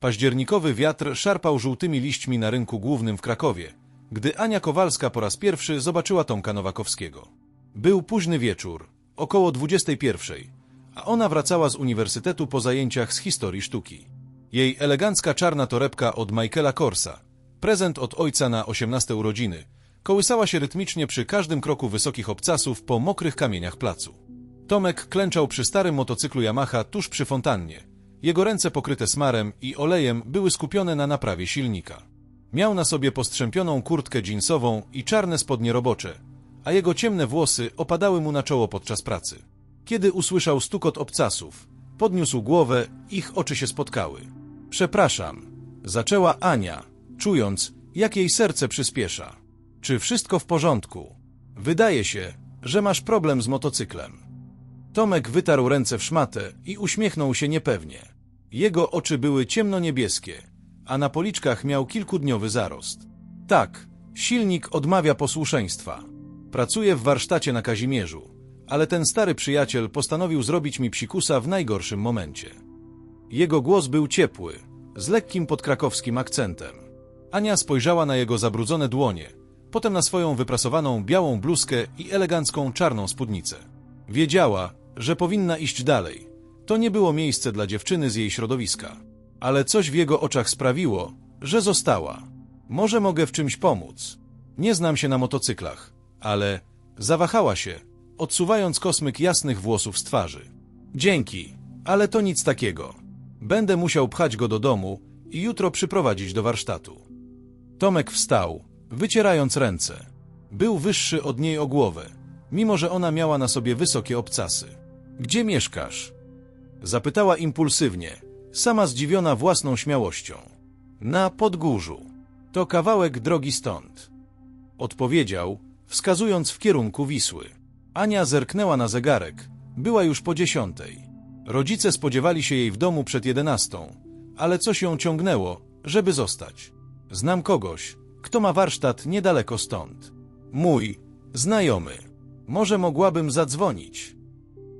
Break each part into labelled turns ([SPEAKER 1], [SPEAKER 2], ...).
[SPEAKER 1] Październikowy wiatr szarpał żółtymi liśćmi na rynku głównym w Krakowie, gdy Ania Kowalska po raz pierwszy zobaczyła Tomka Nowakowskiego. Był późny wieczór, około 21, a ona wracała z uniwersytetu po zajęciach z historii sztuki. Jej elegancka czarna torebka od Michaela Korsa, prezent od ojca na 18 urodziny, kołysała się rytmicznie przy każdym kroku wysokich obcasów po mokrych kamieniach placu. Tomek klęczał przy starym motocyklu Yamaha tuż przy fontannie. Jego ręce pokryte smarem i olejem były skupione na naprawie silnika. Miał na sobie postrzępioną kurtkę jeansową i czarne spodnie robocze, a jego ciemne włosy opadały mu na czoło podczas pracy. Kiedy usłyszał stukot obcasów, podniósł głowę, ich oczy się spotkały. Przepraszam, zaczęła Ania, czując, jak jej serce przyspiesza. Czy wszystko w porządku? Wydaje się, że masz problem z motocyklem. Tomek wytarł ręce w szmatę i uśmiechnął się niepewnie. Jego oczy były ciemno-niebieskie, a na policzkach miał kilkudniowy zarost. Tak, silnik odmawia posłuszeństwa. Pracuję w warsztacie na Kazimierzu, ale ten stary przyjaciel postanowił zrobić mi psikusa w najgorszym momencie. Jego głos był ciepły, z lekkim podkrakowskim akcentem. Ania spojrzała na jego zabrudzone dłonie, potem na swoją wyprasowaną białą bluzkę i elegancką czarną spódnicę. Wiedziała, że powinna iść dalej. To nie było miejsce dla dziewczyny z jej środowiska. Ale coś w jego oczach sprawiło, że została. Może mogę w czymś pomóc. Nie znam się na motocyklach, ale zawahała się, odsuwając kosmyk jasnych włosów z twarzy. Dzięki, ale to nic takiego. Będę musiał pchać go do domu i jutro przyprowadzić do warsztatu. Tomek wstał, wycierając ręce. Był wyższy od niej o głowę, mimo że ona miała na sobie wysokie obcasy. Gdzie mieszkasz? Zapytała impulsywnie, sama zdziwiona własną śmiałością. Na Podgórzu. To kawałek drogi stąd. Odpowiedział, wskazując w kierunku Wisły. Ania zerknęła na zegarek. Była już po dziesiątej. Rodzice spodziewali się jej w domu przed jedenastą, ale coś ją ciągnęło, żeby zostać. Znam kogoś, kto ma warsztat niedaleko stąd. Mój, znajomy. Może mogłabym zadzwonić.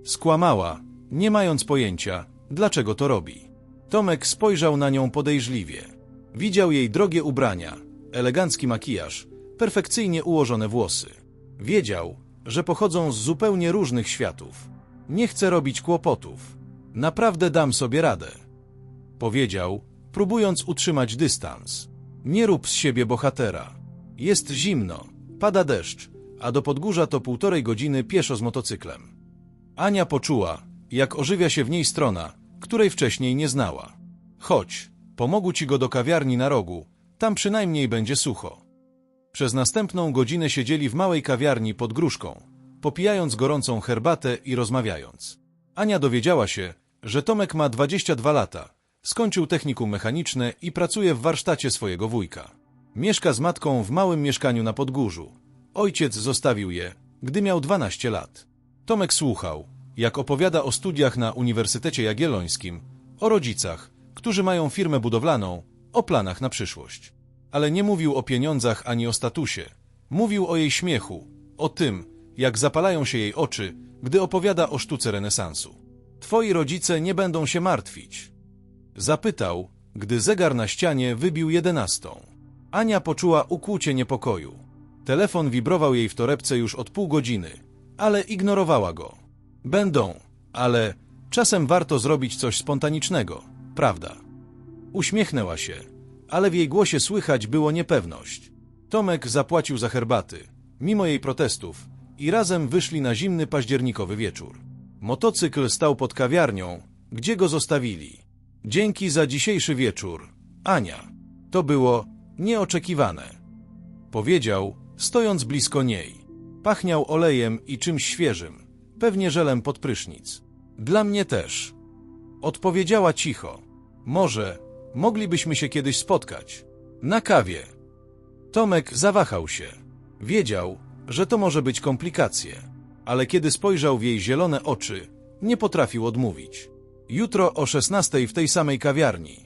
[SPEAKER 1] Skłamała, nie mając pojęcia, dlaczego to robi. Tomek spojrzał na nią podejrzliwie. Widział jej drogie ubrania, elegancki makijaż, perfekcyjnie ułożone włosy. Wiedział, że pochodzą z zupełnie różnych światów. Nie chcę robić kłopotów. Naprawdę dam sobie radę. Powiedział, próbując utrzymać dystans. Nie rób z siebie bohatera. Jest zimno, pada deszcz, a do Podgórza to półtorej godziny pieszo z motocyklem. Ania poczuła, jak ożywia się w niej strona, której wcześniej nie znała. Chodź, pomogę ci go do kawiarni na rogu, tam przynajmniej będzie sucho. Przez następną godzinę siedzieli w małej kawiarni pod gruszką, popijając gorącą herbatę i rozmawiając. Ania dowiedziała się, że Tomek ma 22 lata, skończył technikum mechaniczne i pracuje w warsztacie swojego wujka. Mieszka z matką w małym mieszkaniu na Podgórzu. Ojciec zostawił je, gdy miał 12 lat. Tomek słuchał, jak opowiada o studiach na Uniwersytecie Jagiellońskim, o rodzicach, którzy mają firmę budowlaną, o planach na przyszłość. Ale nie mówił o pieniądzach ani o statusie. Mówił o jej śmiechu, o tym, jak zapalają się jej oczy, gdy opowiada o sztuce renesansu. Twoi rodzice nie będą się martwić. Zapytał, gdy zegar na ścianie wybił jedenastą. Ania poczuła ukłucie niepokoju. Telefon wibrował jej w torebce już od pół godziny, ale ignorowała go. Będą, ale czasem warto zrobić coś spontanicznego, prawda? Uśmiechnęła się, ale w jej głosie słychać było niepewność. Tomek zapłacił za herbaty, mimo jej protestów, i razem wyszli na zimny październikowy wieczór. Motocykl stał pod kawiarnią, gdzie go zostawili. Dzięki za dzisiejszy wieczór, Ania. To było nieoczekiwane. Powiedział, stojąc blisko niej. Pachniał olejem i czymś świeżym, pewnie żelem pod prysznic. Dla mnie też. Odpowiedziała cicho. Może moglibyśmy się kiedyś spotkać. Na kawie. Tomek zawahał się. Wiedział, że to może być komplikacje, ale kiedy spojrzał w jej zielone oczy, nie potrafił odmówić. Jutro o szesnastej w tej samej kawiarni.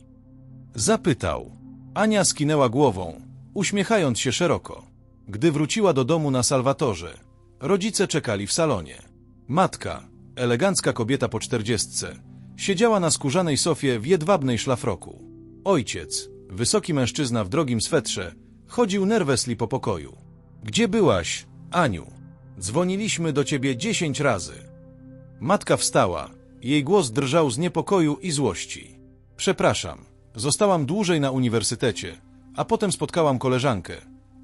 [SPEAKER 1] Zapytał. Ania skinęła głową, uśmiechając się szeroko. Gdy wróciła do domu na Salwatorze, rodzice czekali w salonie. Matka, elegancka kobieta po czterdziestce, siedziała na skórzanej sofie w jedwabnej szlafroku. Ojciec, wysoki mężczyzna w drogim swetrze, chodził nerwesli po pokoju. Gdzie byłaś, Aniu? Dzwoniliśmy do ciebie dziesięć razy. Matka wstała. Jej głos drżał z niepokoju i złości. Przepraszam, zostałam dłużej na uniwersytecie, a potem spotkałam koleżankę.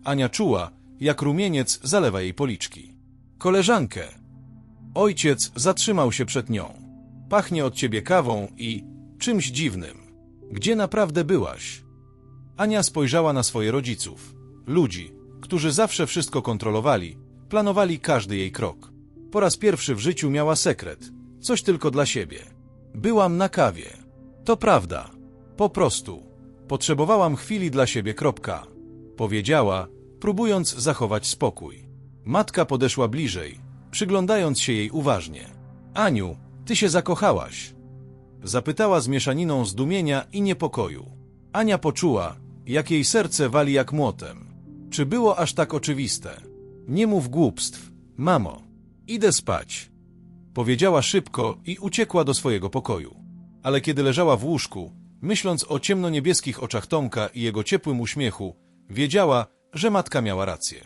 [SPEAKER 1] Ania czuła, jak rumieniec zalewa jej policzki. Koleżankę. Ojciec zatrzymał się przed nią. Pachnie od ciebie kawą i czymś dziwnym. Gdzie naprawdę byłaś? Ania spojrzała na swoje rodziców. Ludzi, którzy zawsze wszystko kontrolowali, planowali każdy jej krok. Po raz pierwszy w życiu miała sekret. Coś tylko dla siebie. Byłam na kawie. To prawda. Po prostu. Potrzebowałam chwili dla siebie, kropka. Powiedziała, próbując zachować spokój. Matka podeszła bliżej, przyglądając się jej uważnie. Aniu, ty się zakochałaś. Zapytała z mieszaniną zdumienia i niepokoju. Ania poczuła, jak jej serce wali jak młotem. Czy było aż tak oczywiste? Nie mów głupstw, mamo. Idę spać. Powiedziała szybko i uciekła do swojego pokoju. Ale kiedy leżała w łóżku, myśląc o ciemnoniebieskich oczach Tomka i jego ciepłym uśmiechu, wiedziała, że matka miała rację.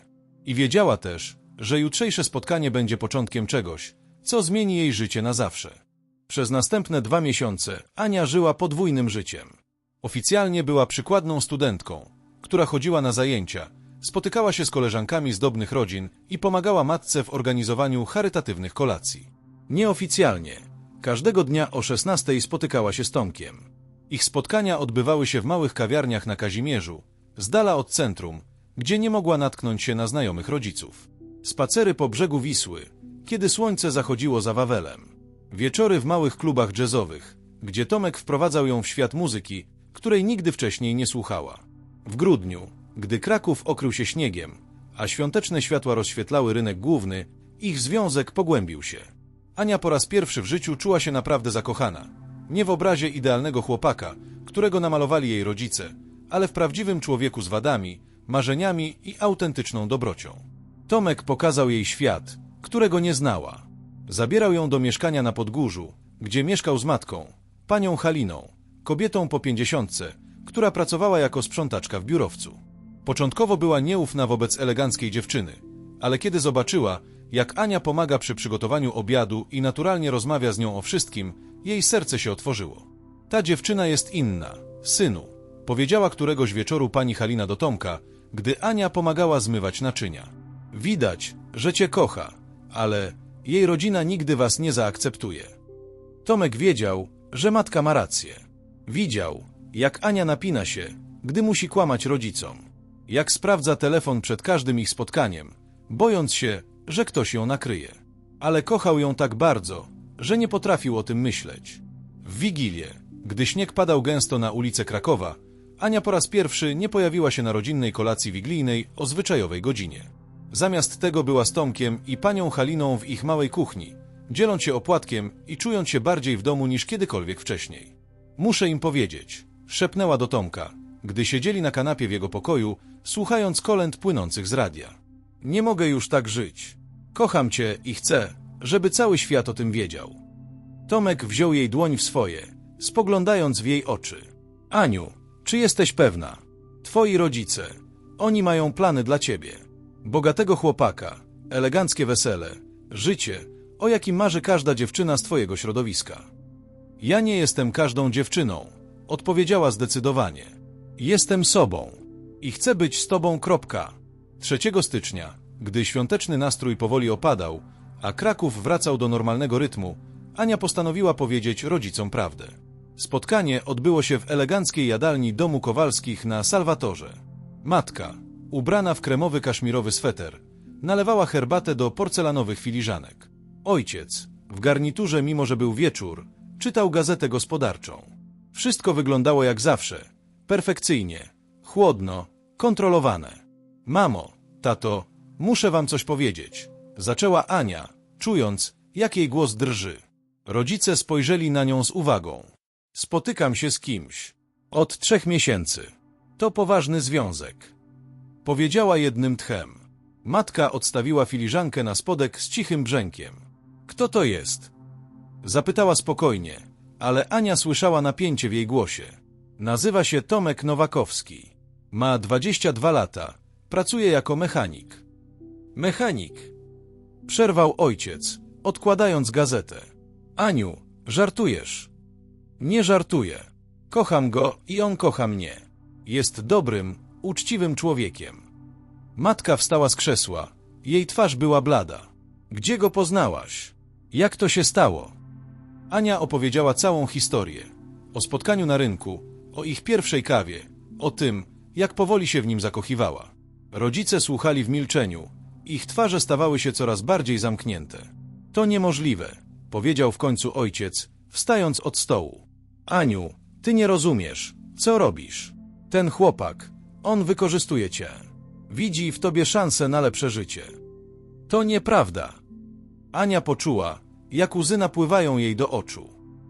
[SPEAKER 1] I wiedziała też, że jutrzejsze spotkanie będzie początkiem czegoś, co zmieni jej życie na zawsze. Przez następne dwa miesiące Ania żyła podwójnym życiem. Oficjalnie była przykładną studentką, która chodziła na zajęcia, spotykała się z koleżankami z dobnych rodzin i pomagała matce w organizowaniu charytatywnych kolacji. Nieoficjalnie, każdego dnia o 16 spotykała się z Tomkiem. Ich spotkania odbywały się w małych kawiarniach na Kazimierzu, z dala od centrum, gdzie nie mogła natknąć się na znajomych rodziców. Spacery po brzegu Wisły, kiedy słońce zachodziło za Wawelem. Wieczory w małych klubach jazzowych, gdzie Tomek wprowadzał ją w świat muzyki, której nigdy wcześniej nie słuchała. W grudniu, gdy Kraków okrył się śniegiem, a świąteczne światła rozświetlały rynek główny, ich związek pogłębił się. Ania po raz pierwszy w życiu czuła się naprawdę zakochana. Nie w obrazie idealnego chłopaka, którego namalowali jej rodzice, ale w prawdziwym człowieku z wadami, marzeniami i autentyczną dobrocią. Tomek pokazał jej świat, którego nie znała. Zabierał ją do mieszkania na Podgórzu, gdzie mieszkał z matką, panią Haliną, kobietą po pięćdziesiątce, która pracowała jako sprzątaczka w biurowcu. Początkowo była nieufna wobec eleganckiej dziewczyny, ale kiedy zobaczyła, jak Ania pomaga przy przygotowaniu obiadu i naturalnie rozmawia z nią o wszystkim, jej serce się otworzyło. Ta dziewczyna jest inna, synu, powiedziała któregoś wieczoru pani Halina do Tomka, gdy Ania pomagała zmywać naczynia. Widać, że cię kocha, ale jej rodzina nigdy was nie zaakceptuje. Tomek wiedział, że matka ma rację. Widział, jak Ania napina się, gdy musi kłamać rodzicom. Jak sprawdza telefon przed każdym ich spotkaniem, bojąc się, że ktoś ją nakryje. Ale kochał ją tak bardzo, że nie potrafił o tym myśleć. W Wigilię, gdy śnieg padał gęsto na ulicę Krakowa, Ania po raz pierwszy nie pojawiła się na rodzinnej kolacji wigilijnej o zwyczajowej godzinie. Zamiast tego była z Tomkiem i panią Haliną w ich małej kuchni, dzieląc się opłatkiem i czując się bardziej w domu niż kiedykolwiek wcześniej. Muszę im powiedzieć, szepnęła do Tomka, gdy siedzieli na kanapie w jego pokoju, słuchając kolęd płynących z radia. Nie mogę już tak żyć. Kocham cię i chcę, żeby cały świat o tym wiedział. Tomek wziął jej dłoń w swoje, spoglądając w jej oczy. Aniu, czy jesteś pewna? Twoi rodzice, oni mają plany dla ciebie. Bogatego chłopaka, eleganckie wesele, życie, o jakim marzy każda dziewczyna z twojego środowiska. Ja nie jestem każdą dziewczyną, odpowiedziała zdecydowanie. Jestem sobą i chcę być z tobą, kropka. 3 stycznia, gdy świąteczny nastrój powoli opadał, a Kraków wracał do normalnego rytmu, Ania postanowiła powiedzieć rodzicom prawdę. Spotkanie odbyło się w eleganckiej jadalni domu Kowalskich na Salwatorze. Matka, ubrana w kremowy kaszmirowy sweter, nalewała herbatę do porcelanowych filiżanek. Ojciec, w garniturze mimo że był wieczór, czytał gazetę gospodarczą. Wszystko wyglądało jak zawsze, perfekcyjnie, chłodno, kontrolowane. Mamo, tato, muszę wam coś powiedzieć, zaczęła Ania, czując, jak jej głos drży. Rodzice spojrzeli na nią z uwagą. Spotykam się z kimś. Od trzech miesięcy. To poważny związek. Powiedziała jednym tchem. Matka odstawiła filiżankę na spodek z cichym brzękiem. Kto to jest? Zapytała spokojnie, ale Ania słyszała napięcie w jej głosie. Nazywa się Tomek Nowakowski. Ma 22 lata. Pracuje jako mechanik. Mechanik. Przerwał ojciec, odkładając gazetę. Aniu, żartujesz. Nie żartuję. Kocham go i on kocha mnie. Jest dobrym, uczciwym człowiekiem. Matka wstała z krzesła. Jej twarz była blada. Gdzie go poznałaś? Jak to się stało? Ania opowiedziała całą historię. O spotkaniu na rynku, o ich pierwszej kawie, o tym, jak powoli się w nim zakochiwała. Rodzice słuchali w milczeniu. Ich twarze stawały się coraz bardziej zamknięte. To niemożliwe, powiedział w końcu ojciec, wstając od stołu. Aniu, ty nie rozumiesz. Co robisz? Ten chłopak, on wykorzystuje cię. Widzi w tobie szansę na lepsze życie. To nieprawda. Ania poczuła, jak łzy napływają jej do oczu.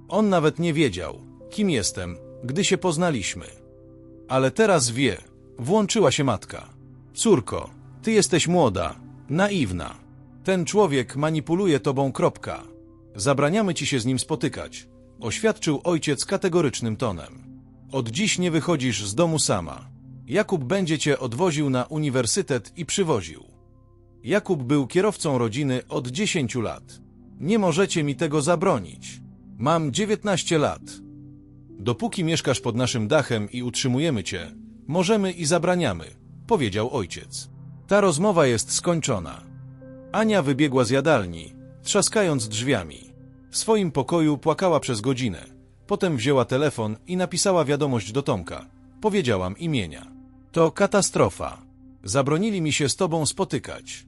[SPEAKER 1] On nawet nie wiedział, kim jestem, gdy się poznaliśmy. Ale teraz wie, włączyła się matka. Córko, ty jesteś młoda, naiwna. Ten człowiek manipuluje tobą kropka. Zabraniamy ci się z nim spotykać, oświadczył ojciec kategorycznym tonem. Od dziś nie wychodzisz z domu sama. Jakub będzie cię odwoził na uniwersytet i przywoził. Jakub był kierowcą rodziny od 10 lat. Nie możecie mi tego zabronić. Mam 19 lat. Dopóki mieszkasz pod naszym dachem i utrzymujemy cię, możemy i zabraniamy, powiedział ojciec. Ta rozmowa jest skończona. Ania wybiegła z jadalni, trzaskając drzwiami. W swoim pokoju płakała przez godzinę. Potem wzięła telefon i napisała wiadomość do Tomka. Powiedziałam imienia. To katastrofa. Zabronili mi się z tobą spotykać.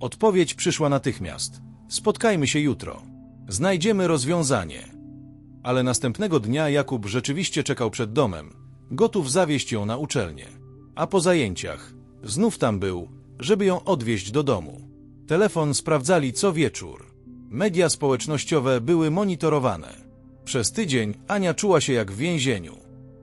[SPEAKER 1] Odpowiedź przyszła natychmiast. Spotkajmy się jutro. Znajdziemy rozwiązanie. Ale następnego dnia Jakub rzeczywiście czekał przed domem, gotów zawieźć ją na uczelnię. A po zajęciach znów tam był, żeby ją odwieźć do domu. Telefon sprawdzali co wieczór. Media społecznościowe były monitorowane. Przez tydzień Ania czuła się jak w więzieniu.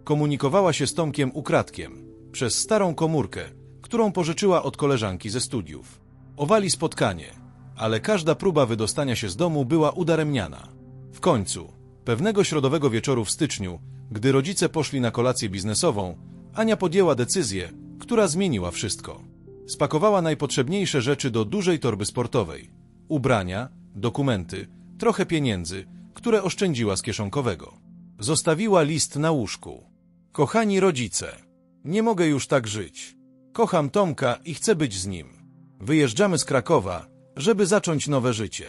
[SPEAKER 1] Komunikowała się z Tomkiem ukradkiem, przez starą komórkę, którą pożyczyła od koleżanki ze studiów. Owali spotkanie, ale każda próba wydostania się z domu była udaremniana. W końcu, pewnego środowego wieczoru w styczniu, gdy rodzice poszli na kolację biznesową, Ania podjęła decyzję, która zmieniła wszystko. Spakowała najpotrzebniejsze rzeczy do dużej torby sportowej. Ubrania, dokumenty, trochę pieniędzy, które oszczędziła z kieszonkowego. Zostawiła list na łóżku. Kochani rodzice, nie mogę już tak żyć. Kocham Tomka i chcę być z nim. Wyjeżdżamy z Krakowa, żeby zacząć nowe życie.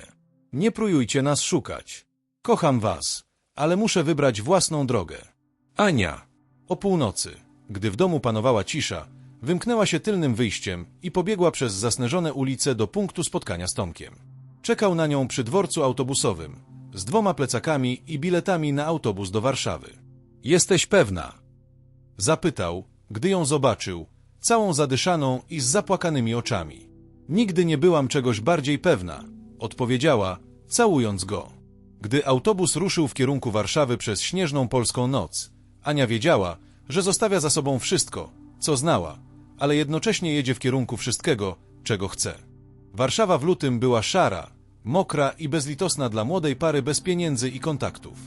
[SPEAKER 1] Nie prójujcie nas szukać. Kocham was, ale muszę wybrać własną drogę. Ania. O północy, gdy w domu panowała cisza, wymknęła się tylnym wyjściem i pobiegła przez zasneżone ulice do punktu spotkania z Tomkiem. Czekał na nią przy dworcu autobusowym, z dwoma plecakami i biletami na autobus do Warszawy. Jesteś pewna? Zapytał, gdy ją zobaczył, całą zadyszaną i z zapłakanymi oczami. Nigdy nie byłam czegoś bardziej pewna, odpowiedziała, całując go. Gdy autobus ruszył w kierunku Warszawy przez śnieżną polską noc, Ania wiedziała, że zostawia za sobą wszystko, co znała, ale jednocześnie jedzie w kierunku wszystkiego, czego chce. Warszawa w lutym była szara, mokra i bezlitosna dla młodej pary bez pieniędzy i kontaktów.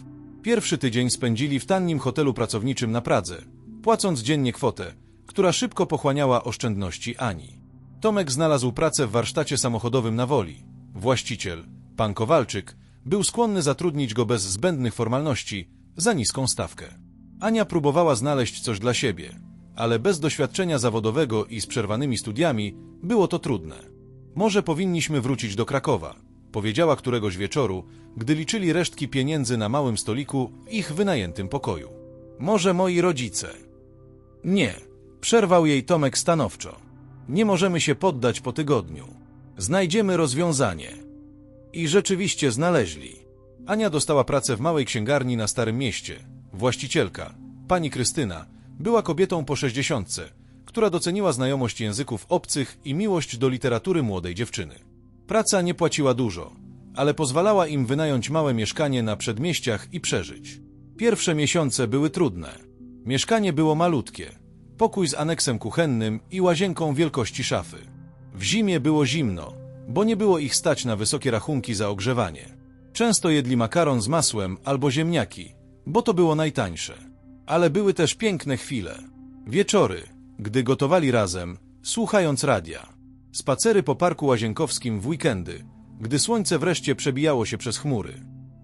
[SPEAKER 1] Pierwszy tydzień spędzili w tannim hotelu pracowniczym na Pradze, płacąc dziennie kwotę, która szybko pochłaniała oszczędności Ani. Tomek znalazł pracę w warsztacie samochodowym na Woli. Właściciel, pan Kowalczyk, był skłonny zatrudnić go bez zbędnych formalności za niską stawkę. Ania próbowała znaleźć coś dla siebie, ale bez doświadczenia zawodowego i z przerwanymi studiami było to trudne. Może powinniśmy wrócić do Krakowa, powiedziała któregoś wieczoru, gdy liczyli resztki pieniędzy na małym stoliku w ich wynajętym pokoju. Może moi rodzice. Nie, przerwał jej Tomek stanowczo. Nie możemy się poddać po tygodniu. Znajdziemy rozwiązanie. I rzeczywiście znaleźli. Ania dostała pracę w małej księgarni na Starym Mieście. Właścicielka, pani Krystyna, była kobietą po sześćdziesiątce, która doceniła znajomość języków obcych i miłość do literatury młodej dziewczyny. Praca nie płaciła dużo, ale pozwalała im wynająć małe mieszkanie na przedmieściach i przeżyć. Pierwsze miesiące były trudne. Mieszkanie było malutkie, pokój z aneksem kuchennym i łazienką wielkości szafy. W zimie było zimno, bo nie było ich stać na wysokie rachunki za ogrzewanie. Często jedli makaron z masłem albo ziemniaki, bo to było najtańsze. Ale były też piękne chwile. Wieczory, gdy gotowali razem, słuchając radia. Spacery po parku łazienkowskim w weekendy, gdy słońce wreszcie przebijało się przez chmury.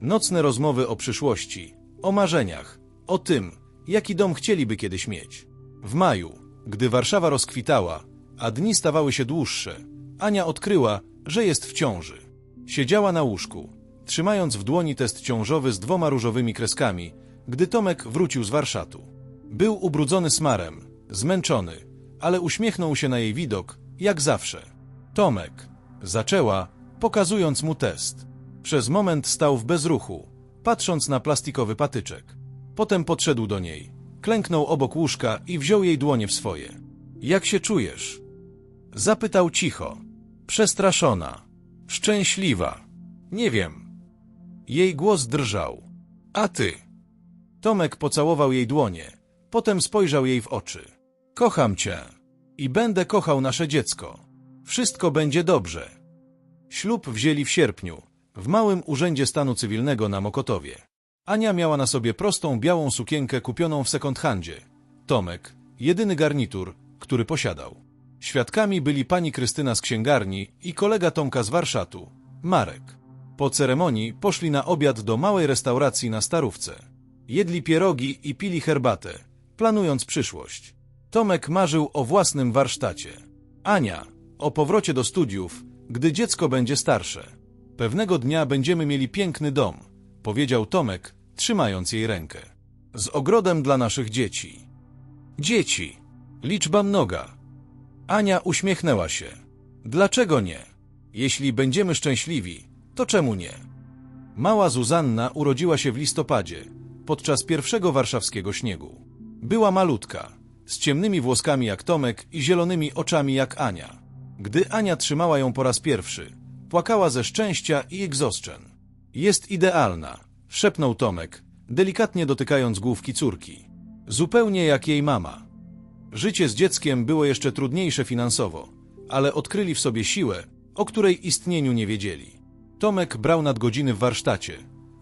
[SPEAKER 1] Nocne rozmowy o przyszłości, o marzeniach, o tym, jaki dom chcieliby kiedyś mieć. W maju, gdy Warszawa rozkwitała, a dni stawały się dłuższe, Ania odkryła, że jest w ciąży. Siedziała na łóżku, trzymając w dłoni test ciążowy z dwoma różowymi kreskami, gdy Tomek wrócił z warsztatu. Był ubrudzony smarem, zmęczony, ale uśmiechnął się na jej widok, jak zawsze. Tomek, zaczęła, pokazując mu test. Przez moment stał w bezruchu, patrząc na plastikowy patyczek. Potem podszedł do niej, klęknął obok łóżka i wziął jej dłonie w swoje. Jak się czujesz? Zapytał cicho. Przestraszona. Szczęśliwa. Nie wiem. Jej głos drżał. A ty? Tomek pocałował jej dłonie. Potem spojrzał jej w oczy. Kocham cię. I będę kochał nasze dziecko. Wszystko będzie dobrze. Ślub wzięli w sierpniu, w małym urzędzie stanu cywilnego na Mokotowie. Ania miała na sobie prostą białą sukienkę kupioną w sekondhandzie. Tomek, jedyny garnitur, który posiadał. Świadkami byli pani Krystyna z księgarni i kolega Tomka z warsztatu, Marek. Po ceremonii poszli na obiad do małej restauracji na Starówce. Jedli pierogi i pili herbatę, planując przyszłość. Tomek marzył o własnym warsztacie. Ania o powrocie do studiów, gdy dziecko będzie starsze. Pewnego dnia będziemy mieli piękny dom, powiedział Tomek, trzymając jej rękę. Z ogrodem dla naszych dzieci. Dzieci. Liczba mnoga. Ania uśmiechnęła się. Dlaczego nie? Jeśli będziemy szczęśliwi, to czemu nie? Mała Zuzanna urodziła się w listopadzie, podczas pierwszego warszawskiego śniegu. Była malutka, z ciemnymi włoskami jak Tomek i zielonymi oczami jak Ania. Gdy Ania trzymała ją po raz pierwszy, płakała ze szczęścia i egzoszczeń. Jest idealna, szepnął Tomek, delikatnie dotykając główki córki. Zupełnie jak jej mama. Życie z dzieckiem było jeszcze trudniejsze finansowo, ale odkryli w sobie siłę, o której istnieniu nie wiedzieli. Tomek brał nadgodziny w warsztacie,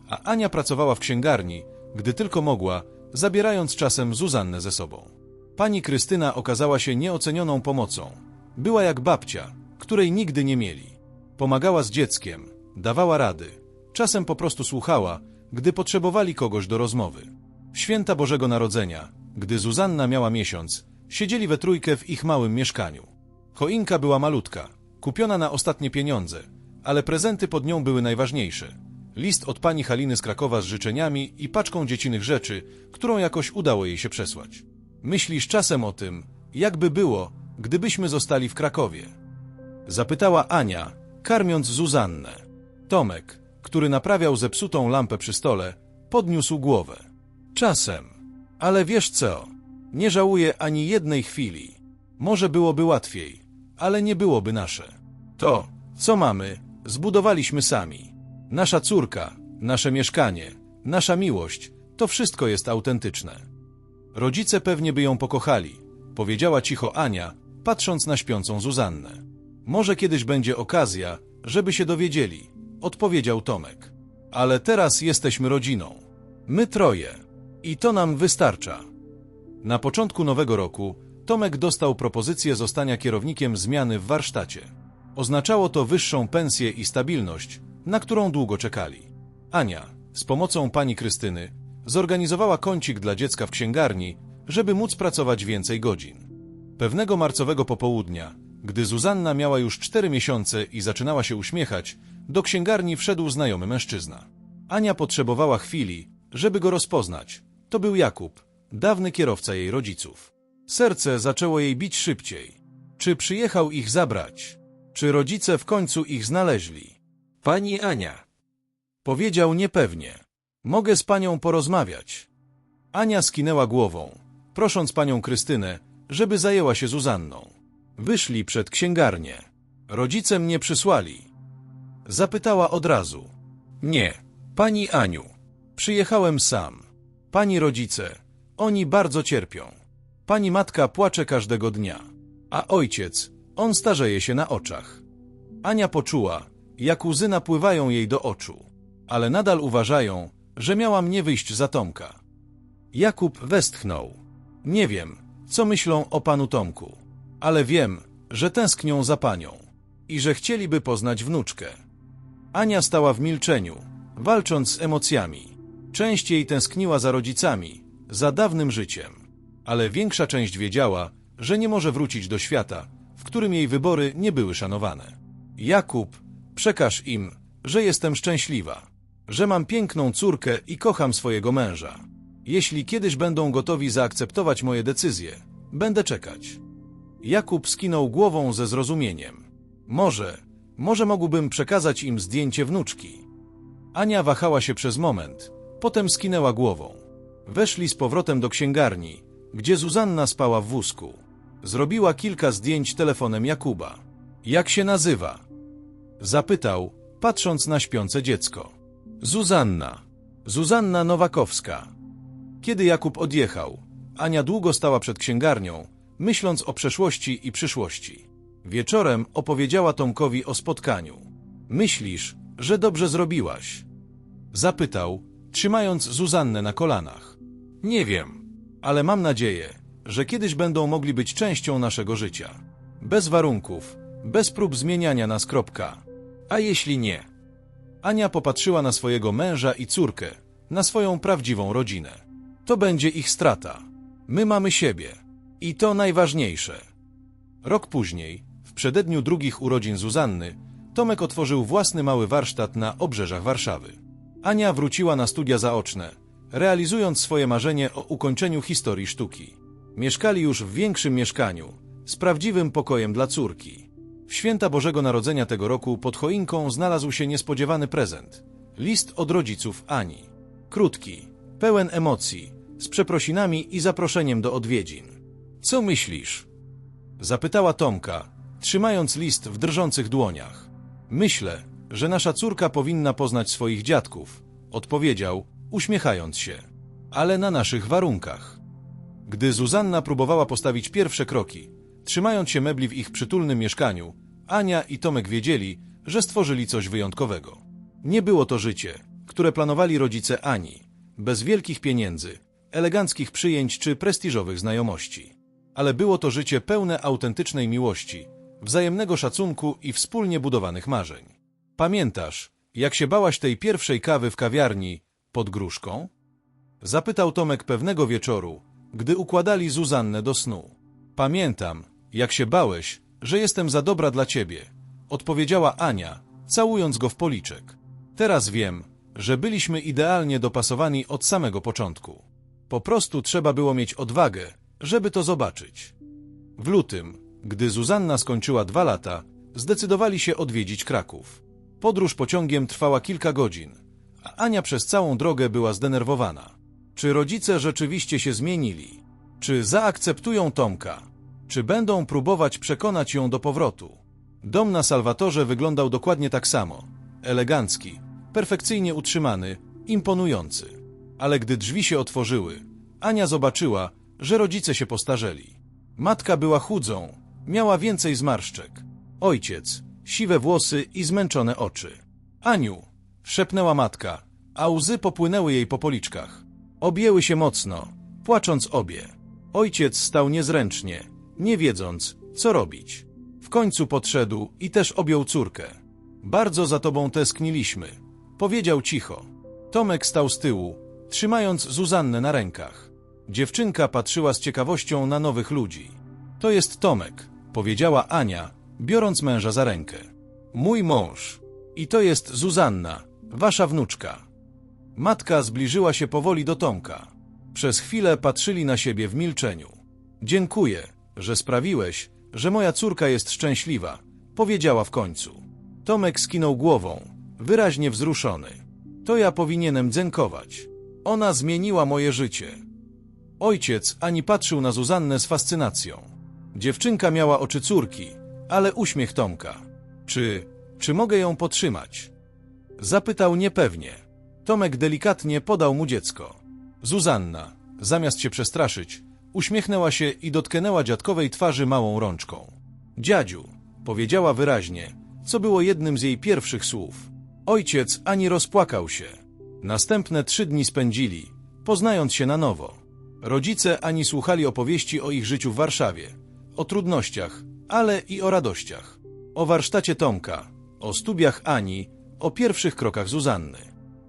[SPEAKER 1] a Ania pracowała w księgarni, gdy tylko mogła, zabierając czasem Zuzannę ze sobą. Pani Krystyna okazała się nieocenioną pomocą. Była jak babcia, której nigdy nie mieli. Pomagała z dzieckiem, dawała rady, czasem po prostu słuchała, gdy potrzebowali kogoś do rozmowy. W święta Bożego Narodzenia, gdy Zuzanna miała miesiąc, siedzieli we trójkę w ich małym mieszkaniu. Choinka była malutka, kupiona na ostatnie pieniądze, ale prezenty pod nią były najważniejsze. List od pani Haliny z Krakowa z życzeniami i paczką dziecinych rzeczy, którą jakoś udało jej się przesłać. Myślisz czasem o tym, jakby było, gdybyśmy zostali w Krakowie? Zapytała Ania, karmiąc Zuzannę. Tomek, który naprawiał zepsutą lampę przy stole, podniósł głowę. Czasem. Ale wiesz co? Nie żałuję ani jednej chwili. Może byłoby łatwiej, ale nie byłoby nasze. To, co mamy, zbudowaliśmy sami. Nasza córka, nasze mieszkanie, nasza miłość, to wszystko jest autentyczne. Rodzice pewnie by ją pokochali, powiedziała cicho Ania, patrząc na śpiącą Zuzannę. Może kiedyś będzie okazja, żeby się dowiedzieli, odpowiedział Tomek. Ale teraz jesteśmy rodziną. My troje. I to nam wystarcza. Na początku nowego roku Tomek dostał propozycję zostania kierownikiem zmiany w warsztacie. Oznaczało to wyższą pensję i stabilność, na którą długo czekali. Ania, z pomocą pani Krystyny, zorganizowała kącik dla dziecka w księgarni, żeby móc pracować więcej godzin. Pewnego marcowego popołudnia, gdy Zuzanna miała już cztery miesiące i zaczynała się uśmiechać, do księgarni wszedł znajomy mężczyzna. Ania potrzebowała chwili, żeby go rozpoznać. To był Jakub, dawny kierowca jej rodziców. Serce zaczęło jej bić szybciej. Czy przyjechał ich zabrać? Czy rodzice w końcu ich znaleźli?
[SPEAKER 2] Pani Ania,
[SPEAKER 1] Powiedział niepewnie. Mogę z panią porozmawiać. Ania skinęła głową, prosząc panią Krystynę, żeby zajęła się Zuzanną. Wyszli przed księgarnię. Rodzice mnie przysłali. Zapytała od razu. Nie, pani Aniu. Przyjechałem sam. Pani rodzice, oni bardzo cierpią. Pani matka płacze każdego dnia, a ojciec, on starzeje się na oczach. Ania poczuła, jak łzy napływają jej do oczu, ale nadal uważają, że miałam nie wyjść za Tomka. Jakub westchnął. Nie wiem, co myślą o panu Tomku, ale wiem, że tęsknią za panią i że chcieliby poznać wnuczkę. Ania stała w milczeniu, walcząc z emocjami. Część jej tęskniła za rodzicami, za dawnym życiem, ale większa część wiedziała, że nie może wrócić do świata, w którym jej wybory nie były szanowane. Jakub, przekaż im, że jestem szczęśliwa, że mam piękną córkę i kocham swojego męża. Jeśli kiedyś będą gotowi zaakceptować moje decyzje, będę czekać. Jakub skinął głową ze zrozumieniem. Może, może mógłbym przekazać im zdjęcie wnuczki. Ania wahała się przez moment, potem skinęła głową. Weszli z powrotem do księgarni, gdzie Zuzanna spała w wózku. Zrobiła kilka zdjęć telefonem Jakuba. Jak się nazywa? Zapytał, patrząc na śpiące dziecko. Zuzanna. Zuzanna Nowakowska. Kiedy Jakub odjechał, Ania długo stała przed księgarnią, myśląc o przeszłości i przyszłości. Wieczorem opowiedziała Tomkowi o spotkaniu. Myślisz, że dobrze zrobiłaś? Zapytał, trzymając Zuzannę na kolanach. Nie wiem, ale mam nadzieję, że kiedyś będą mogli być częścią naszego życia. Bez warunków, bez prób zmieniania nas kropka. A jeśli nie? Ania popatrzyła na swojego męża i córkę, na swoją prawdziwą rodzinę. To będzie ich strata. My mamy siebie. I to najważniejsze. Rok później, przededniu drugich urodzin Zuzanny, Tomek otworzył własny mały warsztat na obrzeżach Warszawy. Ania wróciła na studia zaoczne, realizując swoje marzenie o ukończeniu historii sztuki. Mieszkali już w większym mieszkaniu, z prawdziwym pokojem dla córki. W święta Bożego Narodzenia tego roku pod choinką znalazł się niespodziewany prezent. List od rodziców Ani. Krótki, pełen emocji, z przeprosinami i zaproszeniem do odwiedzin. Co myślisz? Zapytała Tomka, trzymając list w drżących dłoniach. Myślę, że nasza córka powinna poznać swoich dziadków, odpowiedział, uśmiechając się. Ale na naszych warunkach. Gdy Zuzanna próbowała postawić pierwsze kroki, trzymając się mebli w ich przytulnym mieszkaniu, Ania i Tomek wiedzieli, że stworzyli coś wyjątkowego. Nie było to życie, które planowali rodzice Ani, bez wielkich pieniędzy, eleganckich przyjęć czy prestiżowych znajomości. Ale było to życie pełne autentycznej miłości, wzajemnego szacunku i wspólnie budowanych marzeń. Pamiętasz, jak się bałaś tej pierwszej kawy w kawiarni pod gruszką? Zapytał Tomek pewnego wieczoru, gdy układali Zuzannę do snu. Pamiętam, jak się bałeś, że jestem za dobra dla ciebie, odpowiedziała Ania, całując go w policzek. Teraz wiem, że byliśmy idealnie dopasowani od samego początku. Po prostu trzeba było mieć odwagę, żeby to zobaczyć. W lutym, gdy Zuzanna skończyła dwa lata, zdecydowali się odwiedzić Kraków. Podróż pociągiem trwała kilka godzin, a Ania przez całą drogę była zdenerwowana. Czy rodzice rzeczywiście się zmienili? Czy zaakceptują Tomka? Czy będą próbować przekonać ją do powrotu? Dom na Salwatorze wyglądał dokładnie tak samo. Elegancki, perfekcyjnie utrzymany, imponujący. Ale gdy drzwi się otworzyły, Ania zobaczyła, że rodzice się postarzeli. Matka była chudzą, miała więcej zmarszczek. Ojciec, siwe włosy i zmęczone oczy. Aniu, szepnęła matka, a łzy popłynęły jej po policzkach. Objęły się mocno, płacząc obie. Ojciec stał niezręcznie, nie wiedząc, co robić. W końcu podszedł i też objął córkę. Bardzo za tobą tęskniliśmy, powiedział cicho. Tomek stał z tyłu, trzymając Zuzannę na rękach. Dziewczynka patrzyła z ciekawością na nowych ludzi. To jest Tomek, powiedziała Ania, biorąc męża za rękę. Mój mąż. I to jest Zuzanna, wasza wnuczka. Matka zbliżyła się powoli do Tomka. Przez chwilę patrzyli na siebie w milczeniu. Dziękuję, że sprawiłeś, że moja córka jest szczęśliwa, powiedziała w końcu. Tomek skinął głową, wyraźnie wzruszony. To ja powinienem dziękować. Ona zmieniła moje życie. Ojciec ani patrzył na Zuzannę z fascynacją. Dziewczynka miała oczy córki, ale uśmiech Tomka. Czy, czy mogę ją potrzymać? Zapytał niepewnie. Tomek delikatnie podał mu dziecko. Zuzanna, zamiast się przestraszyć, uśmiechnęła się i dotknęła dziadkowej twarzy małą rączką. Dziadziu, powiedziała wyraźnie, co było jednym z jej pierwszych słów. Ojciec ani rozpłakał się. Następne trzy dni spędzili, poznając się na nowo. Rodzice Ani słuchali opowieści o ich życiu w Warszawie, o trudnościach, ale i o radościach. O warsztacie Tomka, o studiach Ani, o pierwszych krokach Zuzanny.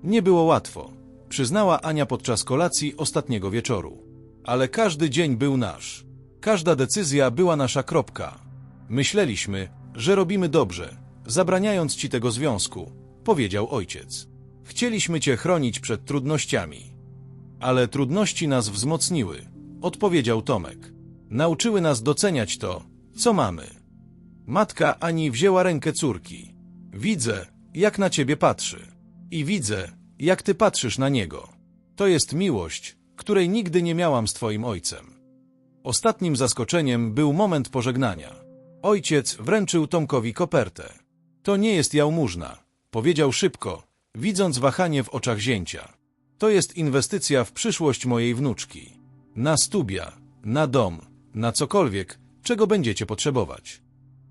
[SPEAKER 1] Nie było łatwo, przyznała Ania podczas kolacji ostatniego wieczoru. Ale każdy dzień był nasz. Każda decyzja była nasza kropka. Myśleliśmy, że robimy dobrze, zabraniając ci tego związku, powiedział ojciec. Chcieliśmy cię chronić przed trudnościami. Ale trudności nas wzmocniły, odpowiedział Tomek. Nauczyły nas doceniać to, co mamy. Matka Ani wzięła rękę córki. Widzę, jak na ciebie patrzy. I widzę, jak ty patrzysz na niego. To jest miłość, której nigdy nie miałam z twoim ojcem. Ostatnim zaskoczeniem był moment pożegnania. Ojciec wręczył Tomkowi kopertę. To nie jest jałmużna, powiedział szybko, widząc wahanie w oczach zięcia. To jest inwestycja w przyszłość mojej wnuczki. Na stubia, na dom, na cokolwiek, czego będziecie potrzebować.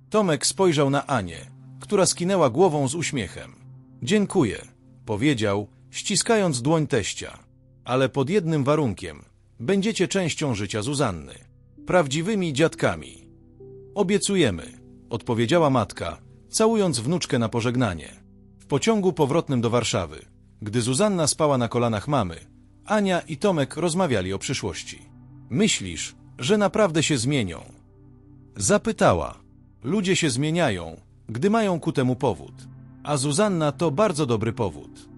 [SPEAKER 1] Tomek spojrzał na Anię, która skinęła głową z uśmiechem. Dziękuję, powiedział, ściskając dłoń teścia. Ale pod jednym warunkiem. Będziecie częścią życia Zuzanny. Prawdziwymi dziadkami. Obiecujemy, odpowiedziała matka, całując wnuczkę na pożegnanie. W pociągu powrotnym do Warszawy, gdy Zuzanna spała na kolanach mamy, Ania i Tomek rozmawiali o przyszłości. Myślisz, że naprawdę się zmienią? Zapytała. Ludzie się zmieniają, gdy mają ku temu powód. A Zuzanna to bardzo dobry powód.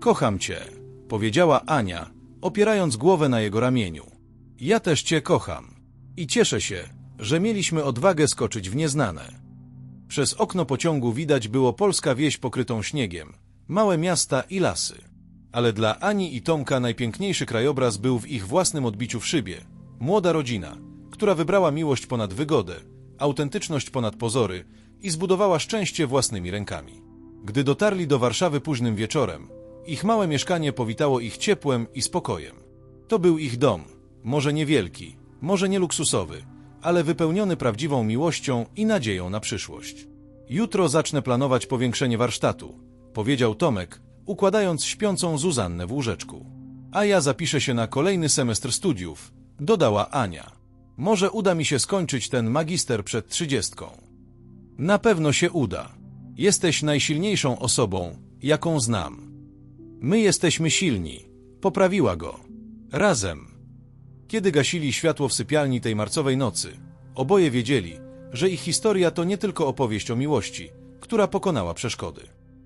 [SPEAKER 1] Kocham cię, powiedziała Ania, opierając głowę na jego ramieniu. Ja też cię kocham. I cieszę się, że mieliśmy odwagę skoczyć w nieznane. Przez okno pociągu widać było polska wieś pokrytą śniegiem, małe miasta i lasy. Ale dla Ani i Tomka najpiękniejszy krajobraz był w ich własnym odbiciu w szybie. Młoda rodzina, która wybrała miłość ponad wygodę, autentyczność ponad pozory i zbudowała szczęście własnymi rękami. Gdy dotarli do Warszawy późnym wieczorem, ich małe mieszkanie powitało ich ciepłem i spokojem. To był ich dom, może niewielki, może nie luksusowy, ale wypełniony prawdziwą miłością i nadzieją na przyszłość. Jutro zacznę planować powiększenie warsztatu, powiedział Tomek, układając śpiącą Zuzannę w łóżeczku. A ja zapiszę się na kolejny semestr studiów, dodała Ania. Może uda mi się skończyć ten magister przed trzydziestką. Na pewno się uda. Jesteś najsilniejszą osobą, jaką znam. My jesteśmy silni. Poprawiła go. Razem. Kiedy gasili światło w sypialni tej marcowej nocy, oboje wiedzieli, że ich historia to nie tylko opowieść o miłości, która pokonała przeszkody.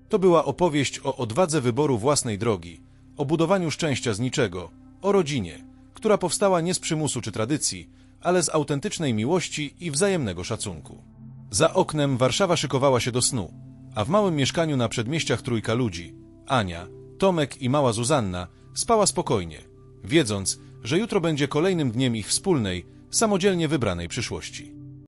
[SPEAKER 1] To była opowieść o odwadze wyboru własnej drogi, o budowaniu szczęścia z niczego, o rodzinie, która powstała nie z przymusu czy tradycji, ale z autentycznej miłości i wzajemnego szacunku. Za oknem Warszawa szykowała się do snu, a w małym mieszkaniu na przedmieściach trójka ludzi Ania, Tomek i mała Zuzanna spała spokojnie, wiedząc, że jutro będzie kolejnym dniem ich wspólnej, samodzielnie wybranej przyszłości.